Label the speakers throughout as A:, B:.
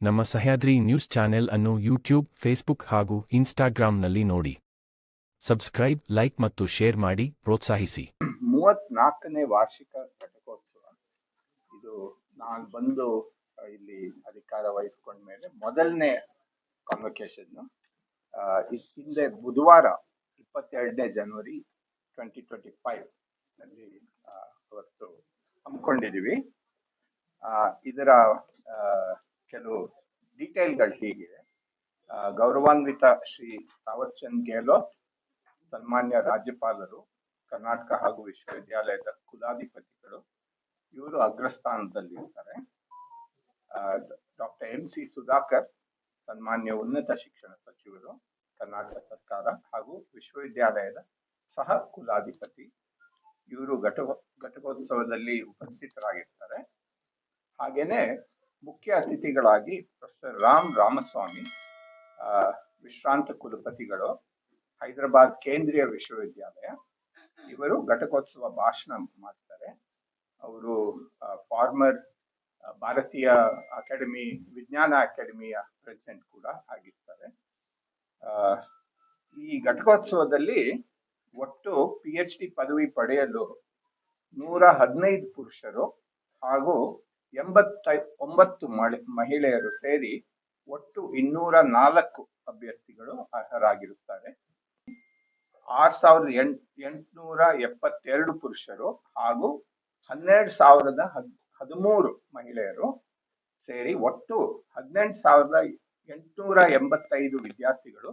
A: ನಮ್ಮ Sahyadri news channel ಅನ್ನು YouTube, Facebook ಹಾಗೂ ಇನ್ಸ್ಟಾಗ್ರಾಂನಲ್ಲಿ ನೋಡಿ. ಸಬ್ಸ್ಕ್ರೈಬ್, ಲೈಕ್ ಮತ್ತು ಶೇರ್ ಮಾಡಿ, ಪ್ರೋತ್ಸಾಹಿಸಿ.
B: ಮೂವತ್ನಾಲ್ಕನೇ ವಾರ್ಷಿಕ ಘಟಕೋತ್ಸವ. ಇದು ನಾನು ಬಂದು ಇಲ್ಲಿ ಅಧಿಕಾರ ವಹಿಸ್ಕೊಂಡ ಮೇಲೆ ಮೊದಲನೇ ಕಾನ್ವಕೇಶನ್ ಹಿಂದೆ ಬುಧವಾರ ಇಪ್ಪತ್ತೆರಡನೇ ಜನವರಿ ಟ್ವೆಂಟಿ ಟ್ವೆಂಟಿ ಫೈವ್ನಲ್ಲಿ ಅವತ್ತು ಹಮ್ಮಿಕೊಂಡಿದ್ದೀವಿ ಇದರ ಡೀಟೇಲ್ಗಳು ಹೀಗಿದೆ ಗೌರವಾನ್ವಿತ ಶ್ರೀ ತಾವತ್ ಚಂದ್ ಗೆಹ್ಲೋತ್, ಸನ್ಮಾನ್ಯ ರಾಜ್ಯಪಾಲರು, ಕರ್ನಾಟಕ ಹಾಗೂ ವಿಶ್ವವಿದ್ಯಾಲಯದ ಕುಲಾಧಿಪತಿಗಳು, ಇವರು ಅಗ್ರಸ್ಥಾನದಲ್ಲಿ ಇರ್ತಾರೆ ಡಾಕ್ಟರ್ ಎಂ ಸಿ ಸುಧಾಕರ್, ಸನ್ಮಾನ್ಯ ಉನ್ನತ ಶಿಕ್ಷಣ ಸಚಿವರು, ಕರ್ನಾಟಕ ಸರ್ಕಾರ ಹಾಗೂ ವಿಶ್ವವಿದ್ಯಾಲಯದ ಸಹ ಕುಲಾಧಿಪತಿ. ಇವರು ಘಟ ಘಟಕೋತ್ಸವದಲ್ಲಿ ಉಪಸ್ಥಿತರಾಗಿರ್ತಾರೆ. ಹಾಗೇನೆ ಮುಖ್ಯ ಅತಿಥಿಗಳಾಗಿ ಪ್ರೊಫೆಸರ್ ರಾಮ್ ರಾಮಸ್ವಾಮಿ ವಿಶ್ರಾಂತ ಕುಲಪತಿಗಳು, ಹೈದರಾಬಾದ್ ಕೇಂದ್ರೀಯ ವಿಶ್ವವಿದ್ಯಾಲಯ. ಇವರು ಘಟಕೋತ್ಸವ ಭಾಷಣ ಮಾಡ್ತಾರೆ. ಅವರು ಫಾರ್ಮರ್ ಭಾರತೀಯ ಅಕಾಡೆಮಿ, ವಿಜ್ಞಾನ ಅಕಾಡೆಮಿಯ ಪ್ರೆಸಿಡೆಂಟ್ ಕೂಡ ಆಗಿರ್ತಾರೆ. ಈ ಘಟಕೋತ್ಸವದಲ್ಲಿ ಒಟ್ಟು ಪಿ ಎಚ್ ಡಿ ಪದವಿ ಪಡೆಯಲು ನೂರ ಹದಿನೈದು ಪುರುಷರು ಹಾಗೂ ಎಂಬತ್ತೈ ಒಂಬತ್ತು ಮಹಿಳೆಯರು ಸೇರಿ ಒಟ್ಟು ಇನ್ನೂರ ನಾಲ್ಕು ಅಭ್ಯರ್ಥಿಗಳು ಅರ್ಹರಾಗಿರುತ್ತಾರೆ. ಆರ್ ಸಾವಿರದ ಎಂಟ್ ಎಂಟುನೂರ ಎಪ್ಪತ್ತೆರಡು ಪುರುಷರು ಹಾಗೂ ಹನ್ನೆರಡು ಸಾವಿರದ ಹದ್, ಹದಿಮೂರು ಮಹಿಳೆಯರು ಸೇರಿ ಒಟ್ಟು ಹದಿನೆಂಟು ಸಾವಿರದ ಎಂಟುನೂರ ಎಂಬತ್ತೈದು ವಿದ್ಯಾರ್ಥಿಗಳು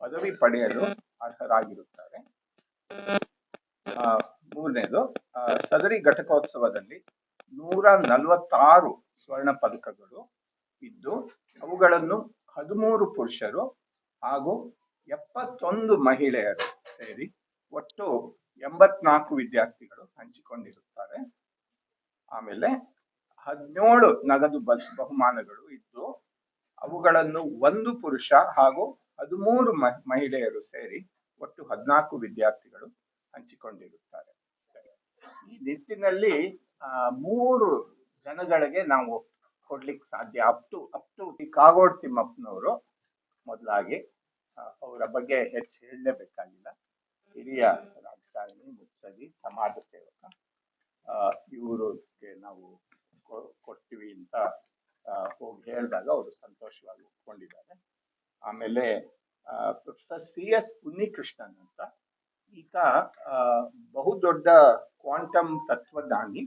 B: ಪದವಿ ಪಡೆಯಲು ಅರ್ಹರಾಗಿರುತ್ತಾರೆ. ಮೂರನೇದು ಸದರಿ ಘಟಕೋತ್ಸವದಲ್ಲಿ ನೂರ ನಲವತ್ತಾರು ಸ್ವರ್ಣ ಪದಕಗಳು ಇದ್ದು ಅವುಗಳನ್ನು ಹದಿಮೂರು ಪುರುಷರು ಹಾಗೂ ಎಪ್ಪತ್ತೊಂದು ಮಹಿಳೆಯರು ಸೇರಿ ಒಟ್ಟು ಎಂಬತ್ನಾಲ್ಕು ವಿದ್ಯಾರ್ಥಿಗಳು ಹಂಚಿಕೊಂಡಿರುತ್ತಾರೆ. ಆಮೇಲೆ ಹದಿನೇಳು ನಗದು ಬಹುಮಾನಗಳು ಇದ್ದು ಅವುಗಳನ್ನು ಒಂದು ಪುರುಷ ಹಾಗೂ ಹದಿಮೂರು ಮಹಿಳೆಯರು ಸೇರಿ ಒಟ್ಟು ಹದಿನಾಲ್ಕು ವಿದ್ಯಾರ್ಥಿಗಳು ಹಂಚಿಕೊಂಡಿರುತ್ತಾರೆ. ಈ ನಿಟ್ಟಿನಲ್ಲಿ ಮೂರು ಜನಗಳಿಗೆ ನಾವು ಕೊಡ್ಲಿಕ್ಕೆ ಸಾಧ್ಯ. Up to up to Kagod ತಿಮ್ಮಪ್ಪನವರು ಮೊದಲಾಗಿ ಅವರ ಬಗ್ಗೆ ಹೆಚ್ಚು ಹೇಳಲೇಬೇಕಾಗಿಲ್ಲ. ಹಿರಿಯ ರಾಜಕಾರಣಿ ಮುತ್ಸದಿ ಸಮಾಜ ಸೇವಕ ಇವರಿಗೆ ನಾವು ಕೊಡ್ತೀವಿ ಅಂತ ಹೋಗಿ ಹೇಳಿದಾಗ ಅವರು ಸಂತೋಷವಾಗಿ ಒಪ್ಕೊಂಡಿದ್ದಾರೆ. ಆಮೇಲೆ ಪ್ರೊಫೆಸರ್ ಸಿ ಎಸ್ ಉನ್ನಿಕೃಷ್ಣನ್ ಅಂತ, ಈತ ಬಹುದೊಡ್ಡ ಕ್ವಾಂಟಮ್ ತತ್ವಜ್ಞಾನಿ.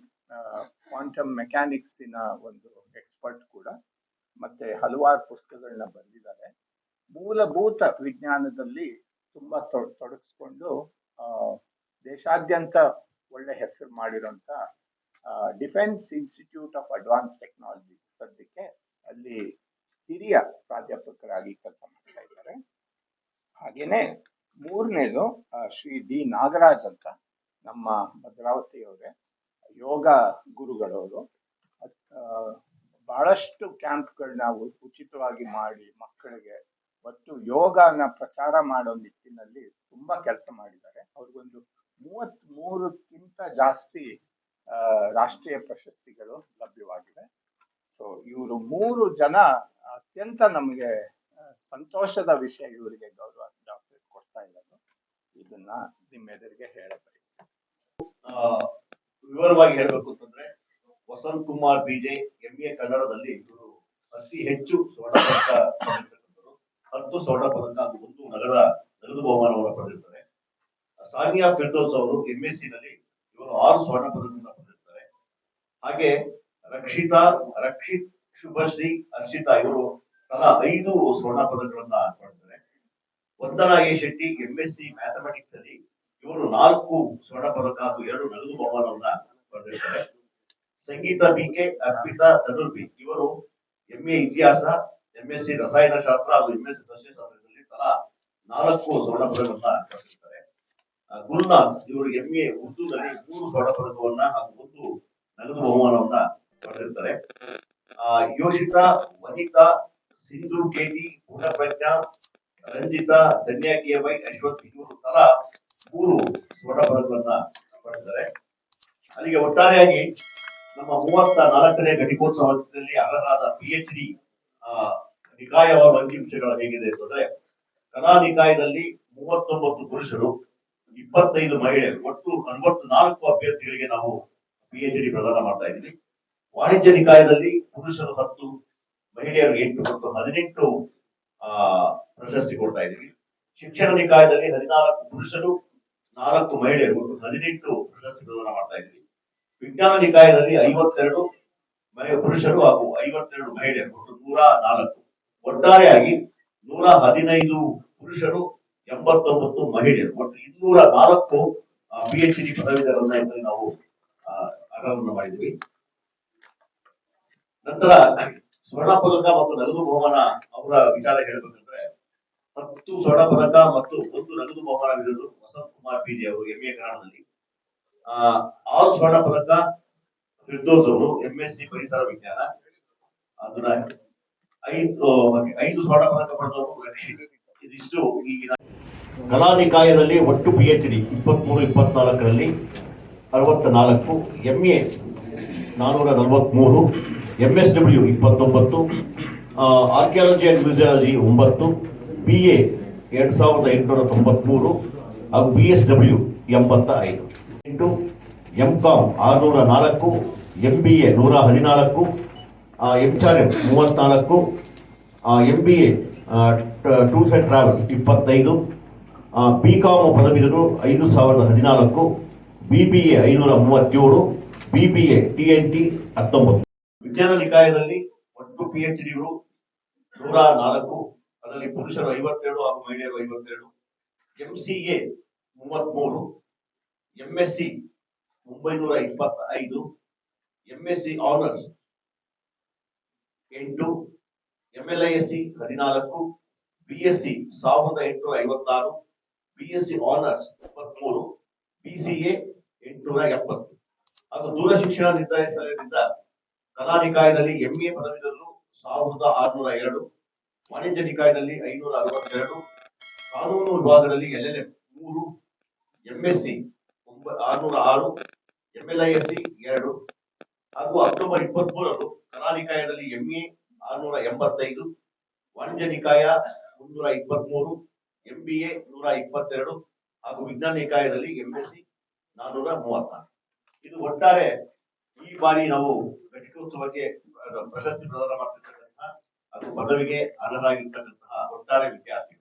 B: ಕ್ವಾಂಟಮ್ ಮೆಕ್ಯಾನಿಕ್ಸಿನ ಒಂದು ಎಕ್ಸ್ಪರ್ಟ್ ಕೂಡ ಮತ್ತೆ ಹಲವಾರು ಪುಸ್ತಕಗಳನ್ನ ಬರೆದಿದ್ದಾರೆ ಮೂಲಭೂತ ವಿಜ್ಞಾನದಲ್ಲಿ ತುಂಬಾ ತೊಡ್- ತೊಡಗಿಸ್ಕೊಂಡು ದೇಶಾದ್ಯಂತ ಒಳ್ಳೆ ಹೆಸರು ಮಾಡಿರೋಂಥ defence institute of advance technology ಸದ್ಯಕ್ಕೆ ಅಲ್ಲಿ ಹಿರಿಯ ಪ್ರಾಧ್ಯಾಪಕರಾಗಿ ಕೆಲಸ ಮಾಡ್ತಾ ಇದ್ದಾರೆ. ಹಾಗೇನೆ ಮೂರನೇದು ಶ್ರೀ ಡಿ ನಾಗರಾಜ್ ಅಂತ ನಮ್ಮ ಭದ್ರಾವತಿಯವರೇ, ಯೋಗ ಗುರುಗಳವರು. ಬಹಳಷ್ಟು ಕ್ಯಾಂಪ್ಗಳನ್ನ ಉಚಿತವಾಗಿ ಮಾಡಿ ಮಕ್ಕಳಿಗೆ ಮತ್ತು ಯೋಗನ ಪ್ರಚಾರ ಮಾಡೋ ನಿಟ್ಟಿನಲ್ಲಿ ತುಂಬಾ ಕೆಲಸ ಮಾಡಿದ್ದಾರೆ. ಅವ್ರಿಗೊಂದು ಮೂವತ್ತ್ ಮೂರಕ್ಕಿಂತ ಜಾಸ್ತಿ ರಾಷ್ಟ್ರೀಯ ಪ್ರಶಸ್ತಿಗಳು ಲಭ್ಯವಾಗಿವೆ. ಸೊ, ಇವರು ಮೂರು ಜನ ಅತ್ಯಂತ ನಮಗೆ ಸಂತೋಷದ ವಿಷಯ ಇವರಿಗೆ ಗೌರವ ಡಾಕ್ಟರ್ ಕೊಡ್ತಾ ಇರೋದು. ಇದನ್ನ ನಿಮ್ಮೆದುರಿಗೆ ಹೇಳಬಯಸ್ತೀನಿ. ಹೇಳ ಬಯಸ್ತೀನಿ
C: ವಿವರವಾಗಿ ಹೇಳಬೇಕು ಅಂತಂದ್ರೆ ಕುಮಾರ್ ಬಿಜೆ ಎಂಎ ಕನ್ನಡದಲ್ಲಿ ಇವರು ಅತಿ ಹೆಚ್ಚು ಸ್ವರ್ಣ ಪದಕ ಪಡೆದಿರ್ತಕ್ಕಂಥವ್ರು ಹತ್ತು ಸ್ವರ್ಣ ಪದಕ ಹಾಗೂ ಒಂದು ನಗರ ನಗದು ಬಹುಮಾನವನ್ನು ಪಡೆದಿರ್ತಾರೆ. ಸಾನಿಯಾ ಫಿರ್ದೋಸ್ ಅವರು ಎಂ ಎಸ್ ಸಿ ನಲ್ಲಿ ಇವರು ಆರು ಸ್ವರ್ಣ ಪದಕವನ್ನು ಪಡೆದಿರ್ತಾರೆ. ಹಾಗೆ ರಕ್ಷಿತಾ, ರಕ್ಷಿತ್, ಶುಭಶ್ರೀ ಹರ್ಷಿತಾ ಇವರು ತಲಾ ಐದು ಸ್ವರ್ಣ ಪದಕಗಳನ್ನ ಪಡೆದಿದ್ದಾರೆ. Vandana A Shetty M S C mathematics ಅಲ್ಲಿ ಇವರು ನಾಲ್ಕು ಸ್ವರ್ಣ ಪದಕ ಹಾಗೂ ಎರಡು ನಗದು ಬಹುಮಾನವನ್ನ ಪಡೆದಿರ್ತಾರೆ. ಸಂಗೀತ ಬಿಕೆ ಅರ್ಪಿತಾ ಧನುರ್ಬಿ ಇವರು ಎಂಎ ಇತಿಹಾಸ ಎಂಎಸ್ಸಿ ರಸಾಯನಶಾಸ್ತ್ರ ಹಾಗೂ ಎಂಎಸ್ಸಿ ಸಸ್ಯಶಾಸ್ತ್ರದಲ್ಲಿ ತಲಾ ನಾಲ್ಕು ಸ್ವರ್ಣ ಪದಕವನ್ನ ಆ, ಗುರುನಾಥ್ ಇವರು ಎಂಎ ಉರ್ದುನಲ್ಲಿ ಮೂರು ಸ್ವರ್ಣ ಪದಕವನ್ನ ಹಾಗೂ ಒಂದು ನಗದು ಬಹುಮಾನವನ್ನ ಪಡೆದಿರ್ತಾರೆ. ಆ, Yoshita Vanita Sindhu KT Gunaprajna Ranjita Dhanya K Y Ashwath ಇವರು ತಲಾ ಮೂರು ಸ್ವರ್ಣ ಪದಕವನ್ನ ಪಡೆದಿದ್ದಾರೆ. ಅಲ್ಲಿಗೆ ಒಟ್ಟಾರೆಯಾಗಿ ನಮ್ಮ ಮೂವತ್ತ ನಾಲ್ಕನೇ ಘಟಿಕೋತ್ಸವದಲ್ಲಿ ಅರ್ಹರಾದ ಪಿ ಎಚ್ ಡಿ ನಿಕಾಯವಾದ ಅಂಕಿಅಂಶಗಳು ಹೇಗಿದೆ ಅಂತಂದ್ರೆ ಕಲಾ ನಿಕಾಯದಲ್ಲಿ ಮೂವತ್ತೊಂಬತ್ತು ಪುರುಷರು, ಇಪ್ಪತ್ತೈದು ಮಹಿಳೆಯರು, ಒಟ್ಟು ನಲವತ್ನಾಲ್ಕು ಅಭ್ಯರ್ಥಿಗಳಿಗೆ ನಾವು ಪಿ ಎಚ್ ಡಿ ಪ್ರದಾನ ಮಾಡ್ತಾ ಇದ್ದೀವಿ. ವಾಣಿಜ್ಯ ನಿಕಾಯದಲ್ಲಿ ಪುರುಷರು ಹತ್ತು ಮಹಿಳೆಯರು ಎಂಟು ಮತ್ತು ಹದಿನೆಂಟು, ಆ, ಪ್ರಶಸ್ತಿ ಕೊಡ್ತಾ ಇದ್ದೀವಿ. ಶಿಕ್ಷಣ ನಿಕಾಯದಲ್ಲಿ ಹದಿನಾಲ್ಕು ಪುರುಷರು, ನಾಲ್ಕು ಮಹಿಳೆಯರು, ಒಟ್ಟು ಹದಿನೆಂಟು ಪ್ರಶಸ್ತಿ ಪ್ರದಾನ ಮಾಡ್ತಾ ಇದ್ದೀವಿ. ವಿಜ್ಞಾನ ನಿಕಾಯದಲ್ಲಿ ಐವತ್ತೆರಡು ಪುರುಷರು ಹಾಗೂ ಐವತ್ತೆರಡು ಮಹಿಳೆಯರು ನೂರ ನಾಲ್ಕು. ಒಟ್ಟಾರೆಯಾಗಿ ನೂರ ಹದಿನೈದು ಪುರುಷರು, ಎಂಬತ್ತೊಂಬತ್ತು ಮಹಿಳೆಯರು. ಒಟ್ಟು ಇನ್ನೂರ ನಾಲ್ಕು ಪಿ ಎಚ್ ಡಿ ಪದವೀಧರನ್ನ ಇಲ್ಲಿ ನಾವು ಅನಾವರಣ ಮಾಡಿದ್ವಿ ನಂತರ ಸ್ವರ್ಣ ಪದಕ ಮತ್ತು ನಗದು ಬಹುಮಾನ ಅವರ ವಿಚಾರ ಹೇಳಬೇಕಂದ್ರೆ, ಹತ್ತು ಸ್ವರ್ಣ ಪದಕ ಮತ್ತು ಒಂದು ನಗದು ಬಹುಮಾನವಿರುವುದು ವಸಂತ್ ಕುಮಾರ್ ಪಿಜಿ ಅವರು ಎಂಎ ಕನ್ನಡದಲ್ಲಿ. ಆ ಆರು ಸ್ವರ್ಣ ಪದಕ ಫಿರ್ದೋಸ್ ಅವರು ಸಿ ಪರಿಸರ ವಿಜ್ಞಾನ ಅದರ ಐದು ಐದು ಸ್ವರ್ಣ ಪದಕ ಪಡೆದವರು ಇದಿಷ್ಟು ಈಗಿನ ಕಲಾ ನಿಕಾಯದಲ್ಲಿ ಒಟ್ಟು ಪಿ ಎಚ್ ಡಿ ಇಪ್ಪತ್ಮೂರು, ಇಪ್ಪತ್ನಾಲ್ಕರಲ್ಲಿ ಅರವತ್ತ ನಾಲ್ಕು ಎಂ ಎ ನಾನ್ನೂರ ನಲವತ್ಮೂರು ಎಂ ಎಸ್ ಡಬ್ಲ್ಯೂ ಇಪ್ಪತ್ತೊಂಬತ್ತು ಆರ್ಕಿಯಾಲಜಿ ಆ್ಯಂಡ್ ಮ್ಯೂಸಿಯಾಲಜಿ ಒಂಬತ್ತು ಬಿ ಎ ಎರಡು ಸಾವಿರದ ಎಂಟುನೂರ ತೊಂಬತ್ಮೂರು, ಹಾಗೂ ಬಿ ಎಸ್ ಡಬ್ಲ್ಯೂ ಎಂಬತ್ತ ಐದು. ಎಂಟು ಎಂ ಕಾಮ್ ಆರುನೂರ ನಾಲ್ಕು ಎಂ ಬಿ ಎ ನೂರ ಹದಿನಾಲ್ಕು ಎಂ ಚಾರ್ ಎಂ ಮೂವತ್ನಾಲ್ಕು M B A tour and travels ಇಪ್ಪತ್ತೈದು ಬಿ ಕಾಮ್ ಪದವೀಧರು ಐದು ಸಾವಿರದ ಹದಿನಾಲ್ಕು ಬಿ ಬಿ ಎ ಐನೂರ ಮೂವತ್ತೇಳು B B A T N T ಹತ್ತೊಂಬತ್ತು. ವಿಜ್ಞಾನ ನಿಕಾಯದಲ್ಲಿ ಒಟ್ಟು ಪಿ ಎಚ್ ಡಿಗಳು ನೂರ ನಾಲ್ಕು, ಅದರಲ್ಲಿ ಪುರುಷರು ಐವತ್ತೇಳು ಹಾಗೂ ಮಹಿಳೆಯರು ಐವತ್ತೇಳು ಎಂ ಸಿ ಎ ಮೂವತ್ಮೂರು ಎಂ ಎಸ್ ಸಿ ಒಂಬೈನೂರ ಇಪ್ಪತ್ತ ಐದು ಎಂ ಎಸ್ ಸಿ ಆನರ್ಸ್ ಎಂಟು M L I S C ಹದಿನಾಲ್ಕು ಬಿ ಎಸ್ ಸಿ ಸಾವಿರದ ಎಂಟುನೂರ ಐವತ್ತಾರು ಬಿ ಎಸ್ ಸಿ ಆನರ್ಸ್ ಇಪ್ಪತ್ಮೂರು ಬಿ ಸಿ ಎ ಎಂಟುನೂರ ಎಪ್ಪತ್ತು. ಹಾಗೂ ದೂರ ಶಿಕ್ಷಣ ನಿರ್ದೇಶನದಿಂದ ಕಲಾ ನಿಕಾಯದಲ್ಲಿ ಎಂಎ ಪದವೀಧರರು ಸಾವಿರದ ಆರುನೂರ ಎರಡು, ವಾಣಿಜ್ಯ ನಿಕಾಯದಲ್ಲಿ ಐನೂರ ಅರವತ್ತೆರಡು, ಕಾನೂನು ವಿಭಾಗದಲ್ಲಿ ಎಲ್ ಎಲ್ ಎಂ ಮೂರು ಎಂಎಸ್ಸಿ ಆರುನೂರ ಆರು ಎಂಎಲ್ಐಎಸ್ಸಿ ಎರಡು ಹಾಗೂ ಅಕ್ಟೋಬರ್ ಇಪ್ಪತ್ಮೂರರು ಕಲಾ ನಿಕಾಯದಲ್ಲಿ ಎಂಎ ಆರುನೂರ ಎಂಬತ್ತೈದು ವಾಣಿಜ್ಯ ನಿಕಾಯ ಮುನ್ನೂರ ಇಪ್ಪತ್ಮೂರು ಎಂಬಿಎ ನೂರ ಇಪ್ಪತ್ತೆರಡು ಹಾಗೂ ವಿಜ್ಞಾನ ನಿಕಾಯದಲ್ಲಿ ಎಂಎಸ್ಸಿ ನಾನ್ನೂರ ಮೂವತ್ನಾಲ್ಕು ಇದು ಒಟ್ಟಾರೆ ಈ ಬಾರಿ ನಾವು ಘಟಿಕೋತ್ಸವಕ್ಕೆ ಪ್ರಶಸ್ತಿ ಪ್ರದಾನ ಮಾಡ್ತಿರ್ತಕ್ಕಂತಹ ಅದು ಪದವಿಗೆ ಅರ್ಹರಾಗಿರ್ತಕ್ಕಂತಹ ಒಟ್ಟಾರೆ ವಿದ್ಯಾರ್ಥಿಗಳು.